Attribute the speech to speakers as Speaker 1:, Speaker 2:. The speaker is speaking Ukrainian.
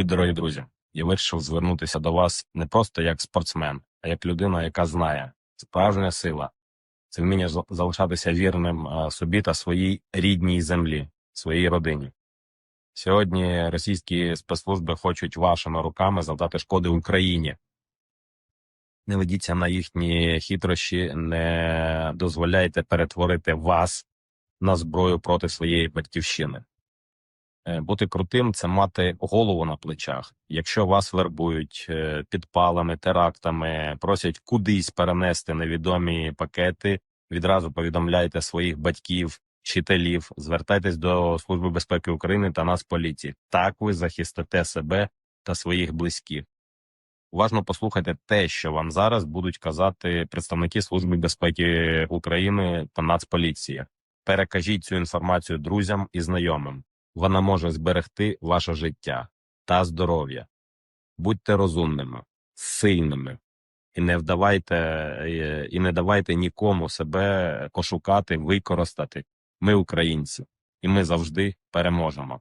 Speaker 1: Привіт, дорогі друзі. Я вирішив звернутися до вас не просто як спортсмен, а як людина, яка знає справжня сила. Це вміння залишатися вірним собі та своїй рідній землі, своїй родині. Сьогодні російські спецслужби хочуть вашими руками завдати шкоди Україні. Не ведіться на їхні хитрощі, не дозволяйте перетворити вас на зброю проти своєї батьківщини. Е, Бути крутим це мати голову на плечах. Якщо вас вербують е, підпалами, терактами, просять кудись перенести невідомі пакети, відразу повідомляйте своїх батьків, вчителів, звертайтесь до Служби безпеки України та Нацполіції. Так ви захистите себе та своїх близьких. Уважно послухайте те, що вам зараз будуть казати представники Служби безпеки України та Нацполіції. Перекажіть цю інформацію друзям і знайомим вона може зберегти ваше життя та здоров'я. Будьте розумними, сильними і не вдавайте е, і не давайте нікому себе пошукати, використати. Ми українці, і ми завжди переможемо.